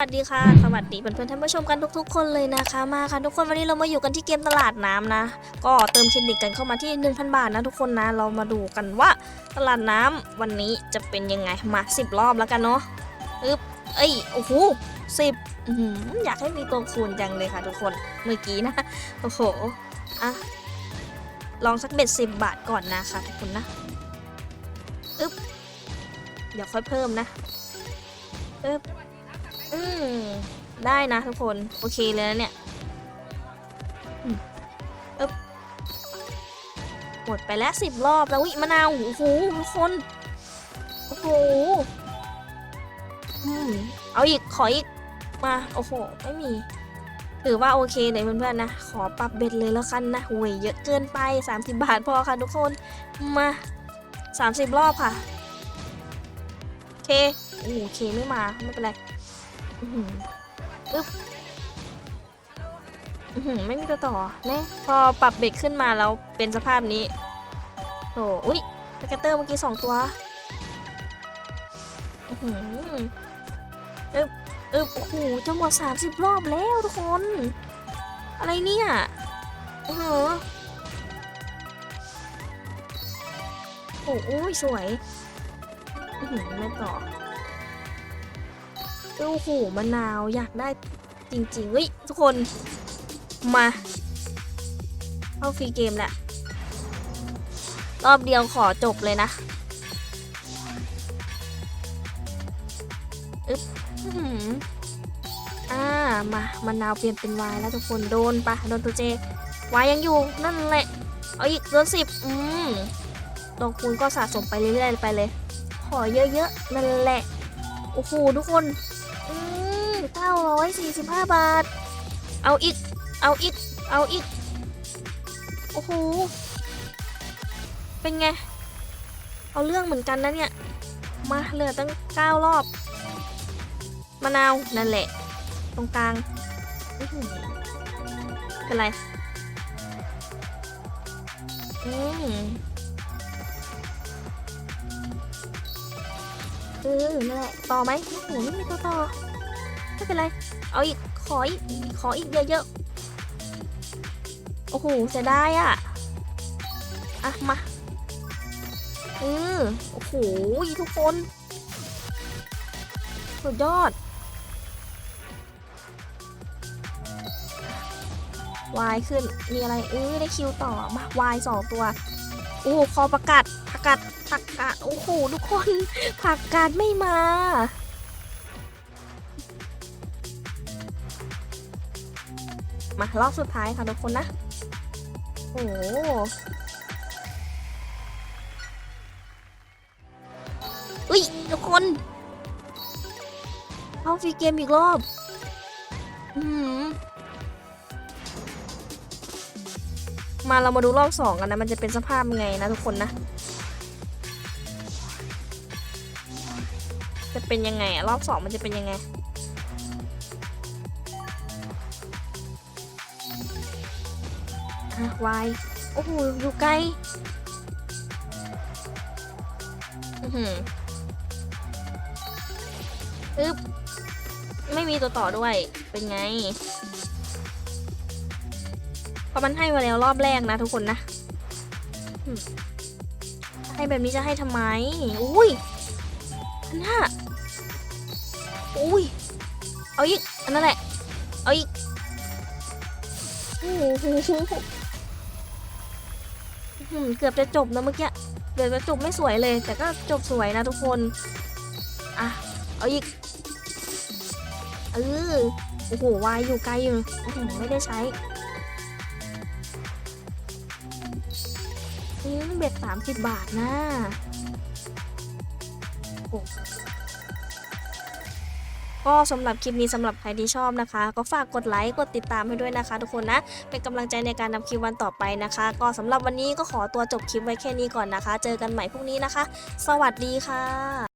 สวัสดีค่ะ สวัสดีเพื่อนๆท่านผู้ชมกันทุกๆ คนเลยนะคะมาค่ะทุกคนวันนี้เรามาอยู่กันที่เกมตลาดน้ำนะ ก็เติมเครดิตกันเข้ามาที่ 1,000 บาทนะทุกคนนะเรามาดูกันว่าตลาดน้ำวันนี้จะเป็นยังไงมา 10 รอบแล้วกันเนาะอึ๊บเอ้ยโอ้โหสิบอื้อหืออยากให้มีตัวคูณจังเลยค่ะทุกคนเมื่อกี้นะโอ้โหอะลองสักเบ็ดสิบบาทก่อนนะคะทุกคนนะอึ๊บเดี๋ยวค่อยเพิ่มนะอึ๊บ อืมได้นะทุกคน โอเคเลยนะเนี่ยอึ๊บหมดไปแล้วสิบรอบแล้ววิมะนาวโอ้โหทุกคน โอ้โหอืมเอาอีก ขออีก มา โอ้โห ไม่มี ถือว่าโอเคเลยเพื่อนๆนะ ขอปรับเบ็ดเลยแล้วกันนะโว้ยเยอะเกินไป 30 บาทพอค่ะทุกคน มา 30 รอบค่ะ โอเค โอ้โหโอเคไม่มา ไม่เป็นไร อือหืออึ๊บอือหือไม่มีตัวต่อแน่พอปรับเบรกขึ้นมาแล้วเป็นสภาพนี้โถอุ้ยสเกตเตอร์เมื่อกี้สองตัวอือหืออึ๊บอึ๊บโอ้โหจะหมดสามสิบรอบแล้วทุกคน อะไรเนี่ยอื้อหือโอ้โหสวยอือหือไม่ต่อ โอ้โหมะนาวอยากได้จริงๆเฮ้ยทุกคนมาเข้าฟรีเกมแหละรอบเดียวขอจบเลยนะอึ๊บอื้อหืออ่า มามะนาวเปลี่ยนเป็นวายแล้วทุกคนโดนปะโดนตัวเจวายยังอยู่นั่นแหละ เอาอีกโดนสิบอืมดอกคูณก็สะสมไปเรื่อยๆไปเลย ขอเยอะๆ นั่นแหละ โอ้โหทุกคน อืมเก้าร้อยสี่สิบห้าบาท เอาอีก เอาอีก เอาอีก โอ้โห เป็นไง เอาเรื่องเหมือนกันนะเนี่ย มาเหลือตั้งเก้ารอบ มะนาว นั่นแหละ ตรงกลาง เป็นไร อืมเออนั่นแหละ ต่อไหมโอ้โหไม่มีตัวต่อ ไม่เป็นไร เอาอีก ขออีก ขออีกเยอะๆ โอ้โหเสียดายอะ อะ มาเออโอ้โห ทุกคน สุดยอด วายขึ้น มีอะไร เออได้คิวต่อ มาวายสองตัว โอ้โหคอประกาศประกาศผักกาดโอ้โห ทุกคนผักกาดไม่มา มารอบสุดท้ายค่ะทุกคนนะ โอ้โหอุ้ยทุกคนเข้าฟรีเกมอีกรอบ อือหือมาเรามาดูรอบสองกันนะ มันจะเป็นสภาพยังไงนะทุกคนนะ จะเป็นยังไงอะรอบสองมันจะเป็นยังไง อะวายโอ้โหอยู่ไกลอือหืออึ๊บไม่มีตัวต่อด้วย เป็นไงเพราะมันให้มาแล้วรอบแรกนะทุกคนนะ ให้แบบนี้จะให้ทำไม อุ้ยอันน่ะอุ้ย เอาอีก อันนั้นแหละ เอาอีกโอ้โห อืมเกือบจะจบนะเมื่อกี้เกือบจะจบไม่สวยเลย แต่ก็จบสวยนะทุกคนอะเอาอีกเออโอ้โหวายอยู่ไกลอยู่อื้อหือไม่ได้ใช้นี่เบ็ดสามสิบบาทนะโอ้ ก็สำหรับคลิปนี้สำหรับใครที่ชอบนะคะ ก็ฝากกดไลค์กดติดตามให้ด้วยนะคะ ทุกคนนะเป็นกำลังใจในการทำคลิปวันต่อไปนะคะ ก็สำหรับวันนี้ก็ขอตัวจบคลิปไว้แค่นี้ก่อนนะคะ เจอกันใหม่พรุ่งนี้นะคะ สวัสดีค่ะ